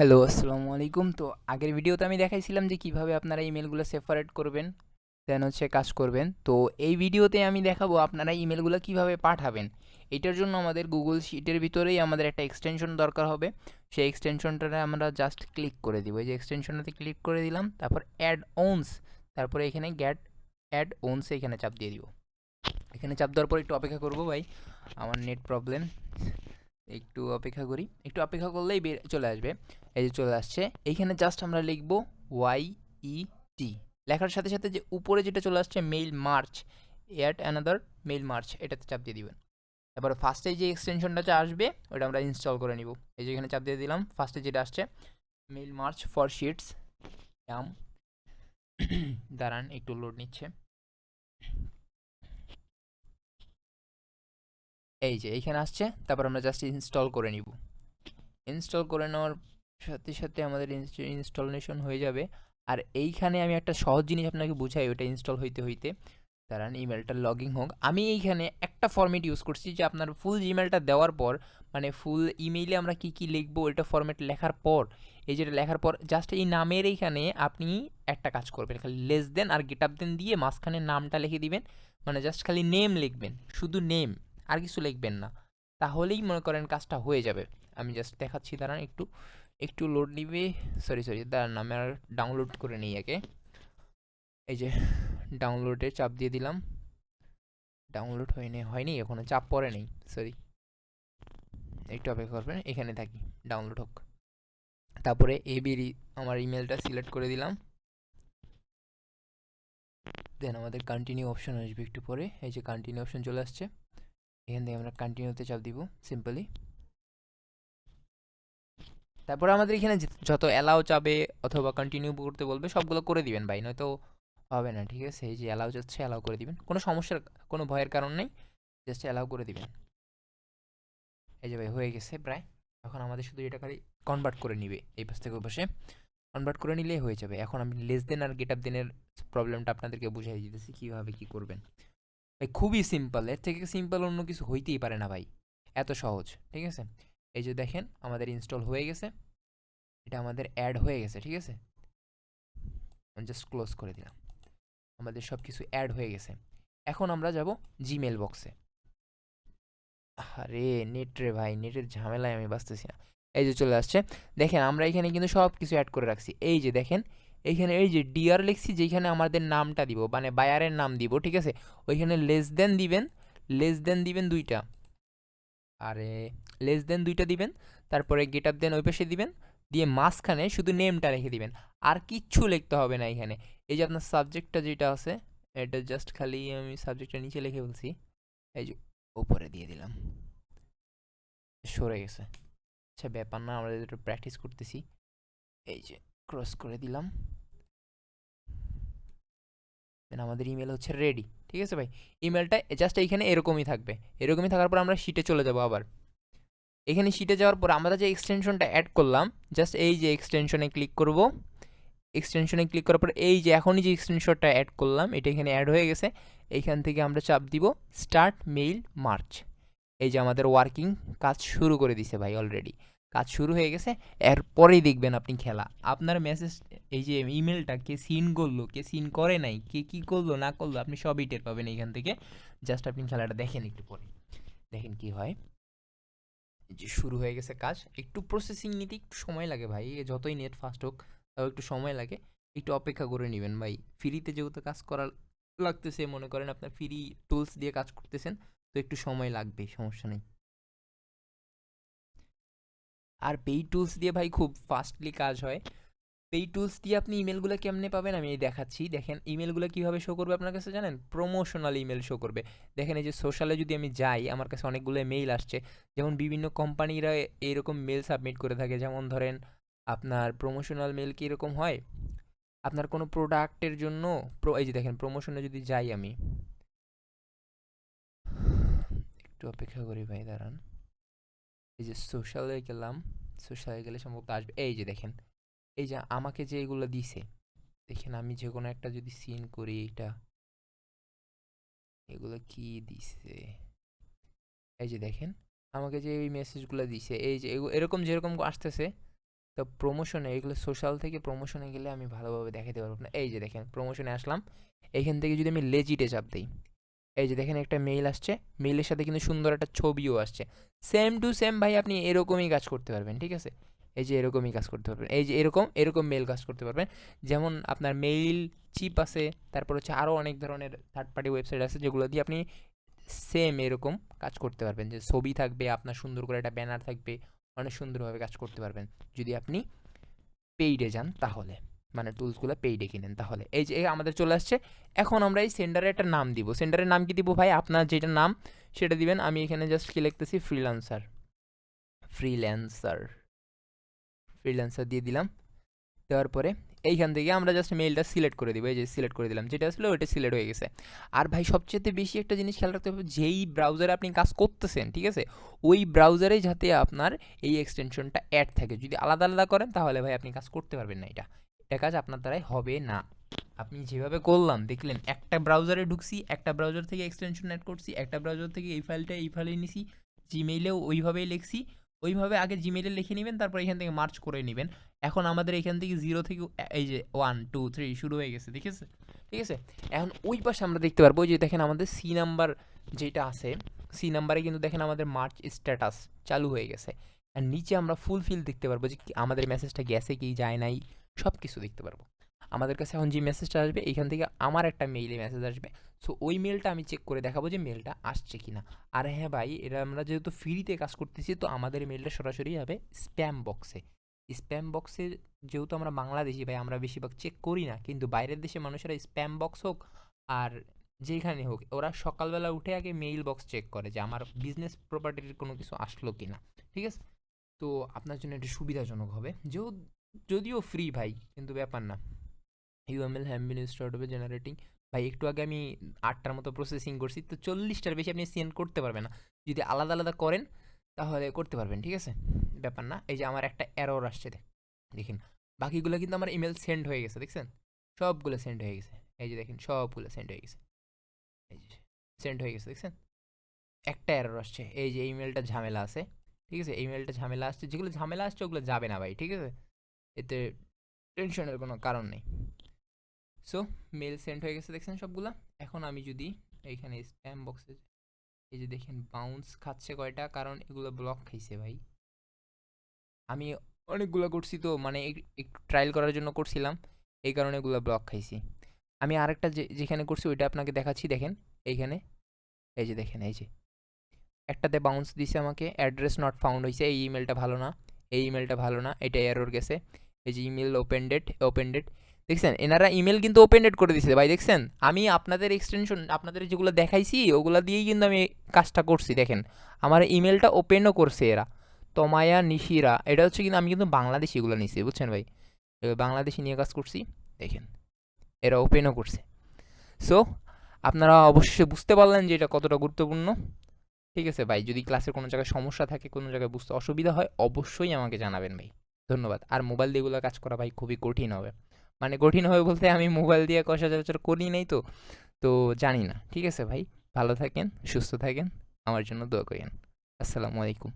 Hello, আসসালামু আলাইকুম। তো আগের ভিডিওতে আমি দেখাইছিলাম যে কীভাবে আপনারা ইমেলগুলো সেপারেট করবেন দেন হচ্ছে কাজ করবেন। তো এই ভিডিওতে আমি দেখাবো আপনারা ইমেলগুলো কীভাবে পাঠাবেন। এটার জন্য আমাদের গুগল শিটের ভিতরেই আমাদের একটা এক্সটেনশন দরকার হবে। সেই এক্সটেনশনটাতে আমরা জাস্ট ক্লিক করে দিব। এই যে এক্সটেনশনটাতে ক্লিক করে দিলাম, তারপর অ্যাড ওনস তারপরে এখানে গ্যাট অ্যাড ওনস এখানে চাপ দিয়ে দিব। এখানে চাপ দেওয়ার পর একটু অপেক্ষা করব ভাই, আমার নেট প্রবলেম একটু অপেক্ষা করি। একটু অপেক্ষা করলেই বের, চলে আসবে। এই যে চলে আসছে। এইখানে জাস্ট আমরা লিখব ওয়াই ই টি লেখার সাথে সাথে যে উপরে যেটা চলে আসছে mail merge at another mail merge এটাতে চাপ দিয়ে দিবেন। তারপরে ফার্স্টে যে এক্সটেনশনটা আসবে, ওটা আমরা ইনস্টল করে নিব। এই যে এখানে চাপ দিয়ে দিলাম ফার্স্টে যেটা আসছে মেইল মার্চ ফর শিটস দাঁড়ান, একটু লোড নিচ্ছে। এই যে এইখানে আসছে, তারপর আমরা জাস্ট ইনস্টল করে নিব। ইনস্টল করে নেওয়ার সাথে সাথে আমাদের ইনস্টলেশন হয়ে যাবে। আর এইখানে আমি একটা সহজ জিনিস আপনাকে বুঝাই ওটা ইনস্টল হইতে হইতে। দাঁড়ান ইমেলটা লগিং হোক। আমি এইখানে একটা ফর্মেট ইউজ করছি যে, আপনার ফুল জিমেলটা দেওয়ার পর মানে ফুল ইমেইলে আমরা কি কি লিখব এটা ফর্মেট লেখার পর, এই যেটা লেখার পর জাস্ট এই নামের এইখানে আপনি একটা কাজ করবেন, খালি less than or greater than দিয়ে মাঝখানে নামটা লিখে দিবেন। মানে জাস্ট খালি নেম লিখবেন, শুধু নেম আর কিছু লিখবেন না। তাহলেই মনে করেন কাজটা হয়ে যাবে। আমি জাস্ট দেখাচ্ছি, দাঁড়ান একটু একটু লোড নিবে। সরি সরি দাঁড়ান, আমি আর ডাউনলোড করে নিই একে এই যে ডাউনলোডে চাপ দিয়ে দিলাম। ডাউনলোড হয়নি হয়নি এখনও চাপ পড়ে নেই সরি একটু অপেক্ষা করবেন, এখানে থাকি ডাউনলোড হোক। তারপরে এবির আমার ইমেলটা সিলেক্ট করে দিলাম। দেন আমাদের কন্টিনিউ অপশন আসবে একটু পরে। এই যে কন্টিনিউ অপশন চলে আসছে। এখান থেকে আমরা কন্টিনিউতে চাপ দিব সিম্পলি তারপরে আমাদের এখানে যত অ্যালাউ চাবে অথবা কন্টিনিউ করতে বলবে, সবগুলো করে দিবেন ভাই, নয়তো হবে না, ঠিক আছে? এই যে অ্যালাউ যাচ্ছে অ্যালাউ করে দিবেন। কোনো সমস্যার, কোনো ভয়ের কারণ নেই জাস্ট অ্যালাউ করে দিবেন। এই যে ভাই, হয়ে গেছে প্রায়। এখন আমাদের শুধু এটা খালি কনভার্ট করে নিবে, এই পাশ থেকে ওই পাশে। কনভার্ট করে নিলেই হয়ে যাবে। এখন আমি লেস দেন আর গেট আপ দেনের প্রবলেমটা আপনাদেরকে বুঝাই দিতেছি, কীভাবে কী করবেন। ভাই, খুবই সিম্পল এর থেকে সিম্পল অন্য কিছু হইতেই পারে না ভাই, এত সহজ, ঠিক আছে? এই যে দেখেন, আমাদের ইনস্টল হয়ে গেছে, এটা আমাদের অ্যাড হয়ে গেছে, ঠিক আছে? জাস্ট ক্লোজ করে দিলাম, আমাদের সব কিছু অ্যাড হয়ে গেছে, এখন আমরা যাব জিমেল বক্সে আরে নেট রে ভাই নেটের ঝামেলায় আমি বাঁচতেছি না। এই যে চলে আসছে, দেখেন আমরা এখানে কিন্তু সব কিছু অ্যাড করে রাখছি, এই যে দেখেন এইখানে এই যে ডিআর লিখছি যেখানে আমাদের নামটা দিব মানে বায়ারের নাম দিব, ঠিক আছে? ওইখানে লেস দেন দিবেন লেস দেন দিবেন দুইটা। আরে লেস দেন দুইটা দিবেন, তারপরে গেট আপ দেন ওই পাশে দিবেন, দিয়ে মাঝখানে শুধু নেমটা লিখে দিবেন। আর কিচ্ছু লিখতে হবে না এখানে। এই যে আপনার সাবজেক্টটা যেটা আছে, এটা জাস্ট খালি আমি সাবজেক্টটা নিচে লিখে বলছি এই যে উপরে দিয়ে দিলাম। সরে গেছে। আচ্ছা ব্যাপার না, আমরা যেটা প্র্যাকটিস করতেছি। এই যে ক্রস করে দিলাম। দেন আমাদের ইমেল হচ্ছে রেডি ঠিক আছে ভাই? ইমেলটা জাস্ট এইখানে এরকমই থাকবে। এরকমই থাকার পর আমরা শিটে চলে যাব আবার। এখানে শিটে যাওয়ার পর আমরা যে এক্সটেনশনটা অ্যাড করলাম জাস্ট এই যে এক্সটেনশনে ক্লিক করব। এক্সটেনশনে ক্লিক করার পর এই যে এখনই যে এক্সটেনশনটা অ্যাড করলাম, এটা এখানে অ্যাড হয়ে গেছে। এইখান থেকে আমরা চাপ দিব স্টার্ট মেইল মার্চ এই যে আমাদের ওয়ার্কিং কাজ শুরু করে দিছে ভাই অলরেডি কাজ শুরু হয়ে গেছে, এরপরেই দেখবেন আপনি খেলা। আপনার মেসেজ এই যে ইমেলটা কে সিন করল, কে সিন করে নাই, কে কী করল, না করল, আপনি সবই টের পাবেন এইখান থেকে। জাস্ট আপনি খেলাটা দেখেন একটু পরে। দেখেন কি হয়। যে শুরু হয়ে গেছে কাজ। একটু প্রসেসিং নিতে একটু সময় লাগে ভাই। যতই নেট ফাস্ট হোক, তাও একটু সময় লাগে। একটু অপেক্ষা করে নেবেন ভাই। ফ্রিতে যেহেতু কাজ করা লাগতেছে, মনে করেন আপনার ফ্রি টুলস দিয়ে কাজ করতেছেন, তো একটু সময় লাগবেই সমস্যা নেই। আর পেই টুলস দিয়ে ভাই খুব ফাস্টলি কাজ হয়। পেই টুলস দিয়ে আপনি ইমেলগুলো কেমনে পাবেন আমি এই দেখাচ্ছি। দেখেন ইমেলগুলো কীভাবে শো করবে আপনার কাছে জানেন? প্রমোশনাল ইমেল শো করবে। দেখেন এই যে সোশ্যালে যদি আমি যাই, আমার কাছে অনেকগুলো মেইল আসছে। যেমন বিভিন্ন কোম্পানিরা এইরকম মেল সাবমিট করে থাকে। যেমন ধরেন আপনার প্রমোশনাল মেল কি এরকম হয়? আপনার কোনো প্রোডাক্টের জন্য এই যে দেখেন প্রমোশনে যদি যাই আমি। একটু অপেক্ষা করি ভাই, দাঁড়ান। এই যে সোশ্যালে গেলাম। সোশ্যালে গেলে সম্ভবত আসবে। এই যে দেখেন, এই যে আমাকে যে এগুলো দিছে, দেখেন আমি যে কোনো একটা যদি সিন করি এটা, এগুলো কি দিছে? এই যে দেখেন, আমাকে যে এই মেসেজগুলো দিছে, এই যে এরকম যেরকম আসতেছে, তো প্রমোশনে এগুলো সোশ্যাল থেকে প্রমোশনে গেলে আমি ভালোভাবে দেখাতে পারব না। এই যে দেখেন প্রমোশনে আসলাম এইখান থেকে যদি আমি লেজিটে চাপ দিই এই যে দেখেন একটা মেইল আসছে। মেইলের সাথে কিন্তু সুন্দর একটা ছবিও আসছে। সেম টু সেম ভাই আপনি এরকমই কাজ করতে পারবেন, ঠিক আছে? এই যে এরকমই কাজ করতে পারবেন। এই যে এরকম এরকম মেইল কাজ করতে পারবেন। যেমন আপনার মেইল চিপ আছে, তারপর হচ্ছে আরও অনেক ধরনের থার্ড পার্টি ওয়েবসাইট আছে, যেগুলো দিয়ে আপনি সেম এরকম কাজ করতে পারবেন। যে ছবি থাকবে, আপনার সুন্দর করে একটা ব্যানার থাকবে, অনেক সুন্দরভাবে কাজ করতে পারবেন। যদি আপনি পেইডে যান তাহলে। মানে টুলসগুলো পেইডে কিনেন তাহলে। এই যে আমাদের চলে আসছে। এখন আমরা এই সেন্ডারে একটা নাম দিব। সেন্ডারের নাম কি দিব ভাই? আপনার যেটা নাম, সেটা দিবেন। আমি এখানে জাস্ট কি লিখতেছি? ফ্রিল্যান্সার ফ্রিল্যান্সার ফ্রিল্যান্সার দিয়ে দিলাম। দেওয়ার পরে এইখান থেকে আমরা জাস্ট মেইলটা সিলেক্ট করে দিব। এই যে সিলেক্ট করে দিলাম। যেটা আসলে, ওইটা সিলেক্ট হয়ে গেছে। আর ভাই, সবচেয়ে বেশি একটা জিনিস খেয়াল রাখতে হবে, যেই ব্রাউজারে আপনি কাজ করতেছেন, ঠিক আছে? ওই ব্রাউজারে যাতে আপনার এই এক্সটেনশনটা অ্যাড থাকে। যদি আলাদা আলাদা করেন, তাহলে ভাই আপনি কাজ করতে পারবেন না এটা। এটা কাজ আপনার দ্বারাই হবে না। আপনি যেভাবে করলাম, দেখলেন, একটা ব্রাউজারে ঢুকছি, একটা ব্রাউজার থেকে এক্সটেনশন অ্যাড করছি, একটা ব্রাউজার থেকে এই ফাইলটা এই ফাইলে নিছি জিমেইলেও ওইভাবেই লিখছি। ওইভাবে আগে জিমেইলে লিখে নেবেন, তারপর এখান থেকে মার্চ করে নেবেন। এখন আমাদের এখান থেকে জিরো থেকে এই যে ওয়ান টু থ্রি শুরু হয়ে গেছে, ঠিক আছে? ঠিক আছে? এখন ওই পাশে আমরা দেখতে পারব যে দেখেন আমাদের সি নাম্বার যেটা আছে সি নাম্বারে কিন্তু দেখেন আমাদের মার্চ স্ট্যাটাস চালু হয়ে গেছে। আর নিচে আমরা ফুল ফিল দেখতে পারব যে আমাদের মেসেজটা গেছে কি, যায় নাই। সব কিছু দেখতে পারব। আমাদের কাছে এখন যে মেসেজটা আসবে এইখান থেকে আমার একটা মেইলে মেসেজ আসবে। সো ওই মেলটা আমি চেক করে দেখাবো যে মেলটা আসছে কি না আর হ্যাঁ ভাই, এটা আমরা যেহেতু ফ্রিতে কাজ করতেছি, তো আমাদের মেলটা সরাসরি যাবে স্প্যাম বক্সে স্প্যাম বক্সে যেহেতু আমরা বাংলাদেশি ভাই, আমরা বেশিরভাগ চেক করি না। কিন্তু বাইরের দেশে মানুষেরা স্প্যাম বক্স হোক আর যেখানে হোক, ওরা সকালবেলা উঠে আগে মেইল বক্স চেক করে যে আমার বিজনেস প্রপার্টির কোনো কিছু আসলো কি না ঠিক আছে? তো আপনার জন্য একটু সুবিধাজনক হবে। যেও যদিও ফ্রি ভাই, কিন্তু ব্যাপার না। ইউএমএল হ্যাম্বিন স্টার্ট হবে জেনারেটিং ভাই, একটু আগে আমি আটটার মতো প্রসেসিং করছি, তো চল্লিশটার বেশি আপনি সেন্ড করতে পারবেন না। যদি আলাদা আলাদা করেন, তাহলে করতে পারবেন, ঠিক আছে? ব্যাপার না, এই যে আমার একটা অ্যারোর আসছে দেখ দেখেন। বাকিগুলো কিন্তু আমার ইমেল সেন্ড হয়ে গেছে, দেখছেন? সবগুলো সেন্ড হয়ে গেছে। এই যে দেখেন, সবগুলো সেন্ড হয়ে গেছে। এই যে সেন্ড হয়ে গেছে, দেখছেন? একটা অ্যারোর আসছে। এই যে ইমেলটা ঝামেলা আছে, ঠিক আছে? ইমেলটা ঝামেলা আসছে, যেগুলো ঝামেলা আসছে, ওগুলো যাবে না ভাই, ঠিক আছে? এতে টেনশনের কোনো কারণ নেই। সো মেল সেন্ড হয়ে গেছে দেখছেন সবগুলা? এখন আমি যদি এইখানে স্প্যাম বক্সে এই যে দেখেন বাউন্স খাচ্ছে কয়টা? কারণ এগুলো ব্লক খাইছে ভাই। আমি অনেকগুলো করছি তো মানে এক- একটু ট্রায়াল করার জন্য করছিলাম, এই কারণে এগুলো ব্লক খাইছি। আমি আরেকটা যে, যেখানে করছি ওইটা আপনাকে দেখাচ্ছি, দেখেন, এইখানে। এই যে দেখেন, এই যে। একটাতে বাউন্স দিছে আমাকে অ্যাড্রেস নট ফাউন্ড হয়েছে এই ইমেলটা ভালো না। এই ইমেলটা ভালো না এটা এরর গেছে। এই যে email open date open date দেখছেন, এনারা ইমেল কিন্তু ওপেন ডেট করে দিছে ভাই, দেখছেন, আমি আপনাদের এক্সটেনশন আপনাদের যেগুলো দেখাইছি, ওগুলো দিয়েই কিন্তু আমি কাজটা করছি, দেখেন। আমার ইমেলটা ওপেনও করছে এরা। তমায়া, নিশিরা, এটা হচ্ছে কিন্তু আমি কিন্তু বাংলাদেশি এগুলো নিছি, বুঝছেন ভাই? বাংলাদেশি নিয়ে কাজ করছি, দেখেন, এরা ওপেনও করছে। সো আপনারা অবশ্যই বুঝতে পারলেন যে এটা কতটা গুরুত্বপূর্ণ। ঠিক আছে ভাই, যদি ক্লাসের কোনো জায়গায় সমস্যা থাকে, কোনো জায়গায় বুঝতে অসুবিধা হয়, অবশ্যই আমাকে জানাবেন ভাই। ধন্যবাদ। আর মোবাইল দিয়েগুলো কাজ করা ভাই খুবই কঠিন হবে। মানে কঠিন হবে বলতে আমি মোবাইল দিয়ে কষা চলাচল করি নাই তো তো জানি না। ঠিক আছে ভাই, ভালো থাকেন, সুস্থ থাকেন, আমার জন্য দোয়া করেন। আসসালামু আলাইকুম।